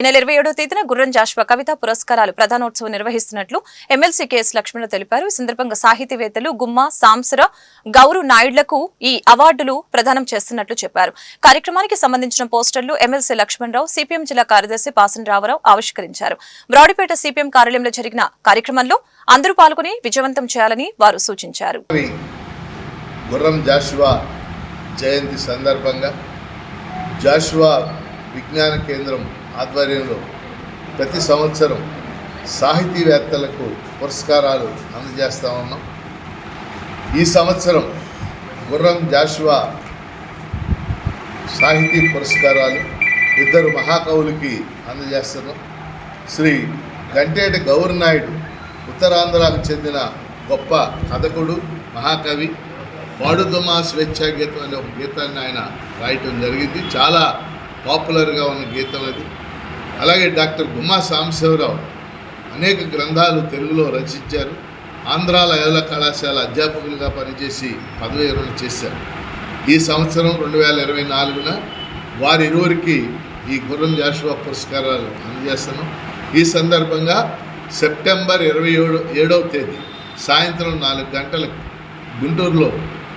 ఈ నెల ఇరవై ఏడో తేదీన గుర్రం జాష్వా కవిత పురస్కారాలు ప్రధానోత్సవం నిర్వహిస్తున్నట్లు ఎమ్మెల్సీ కెఎస్ లక్ష్మణ తెలిపారు. ఈ సందర్భంగా సాహితీవేత్తలు గుమ్మ సాంసర గౌరు నాయుడులకు ఈ అవార్డులు ప్రదానం చేస్తున్నట్లు చెప్పారు. కార్యక్రమానికి సంబంధించిన పోస్టర్లు ఎమ్మెల్సీ లక్ష్మణరావు సిపిఎం జిల్లా కార్యదర్శి పాసన రామారావు ఆవిష్కరించారు. బ్రాడిపేట సిపిఎం కార్యాలయంలో జరిగిన కార్యక్రమంలో అందరూ పాల్గొని విజయవంతం చేయాలని వారు సూచించారు. గుర్రం జాషువా జయంతి సందర్భంగా జాషువా విజ్ఞాన కేంద్రం ఆధ్వర్యంలో ప్రతి సంవత్సరం సాహితీవేత్తలకు పురస్కారాలు అందజేస్తూ ఉన్నాం. ఈ సంవత్సరం గుర్రం జాషువా సాహితీ పురస్కారాలు ఇద్దరు మహాకవులకి అందజేస్తున్నాం. శ్రీ గంటేటి గౌరనాయుడు ఉత్తరాంధ్రకు చెందిన గొప్ప కథకుడు మహాకవి పాడుదమా స్వేచ్ఛా గీతం అనే ఒక గీతాన్ని ఆయన రాయటం జరిగింది. చాలా పాపులర్గా ఉన్న గీతం అది. అలాగే డాక్టర్ గుమ్మా సాంబశివరావు అనేక గ్రంథాలు తెలుగులో రచించారు. ఆంధ్రాల యోల కళాశాల అధ్యాపకులుగా పనిచేసి పదవి విరమణ చేశారు. ఈ సంవత్సరం రెండు వేల ఇరవై నాలుగున వారి ఇరువురికి ఈ గుర్రం జాషువా పురస్కారాలు అందజేస్తున్నాం. ఈ సందర్భంగా సెప్టెంబర్ ఇరవై ఏడు ఏడవ తేదీ సాయంత్రం నాలుగు గంటలకు గుంటూరులో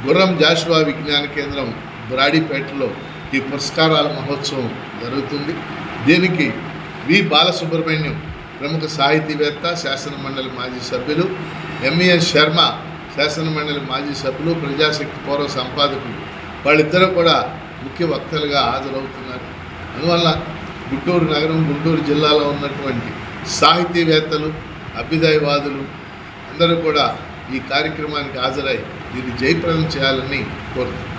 గుర్రం జాషువా విజ్ఞాన కేంద్రం బ్రాడీపేటలో ఈ పురస్కారాల మహోత్సవం జరుగుతుంది. దీనికి వి బాలసుబ్రహ్మణ్యం ప్రముఖ సాహితీవేత్త శాసన మండలి మాజీ సభ్యులు ఎంఈఎస్ శర్మ శాసన మండలి మాజీ సభ్యులు ప్రజాశక్తి పౌర సంపాదకులు. వాళ్ళిద్దరూ కూడా ముఖ్య వక్తలుగా హాజరవుతున్నారు. అందువల్ల గుంటూరు నగరం గుంటూరు జిల్లాలో ఉన్నటువంటి సాహితీవేత్తలు అభ్యుదయవాదులు అందరూ కూడా ఈ కార్యక్రమానికి హాజరై దీన్ని జయప్రదం చేయాలని కోరుతున్నారు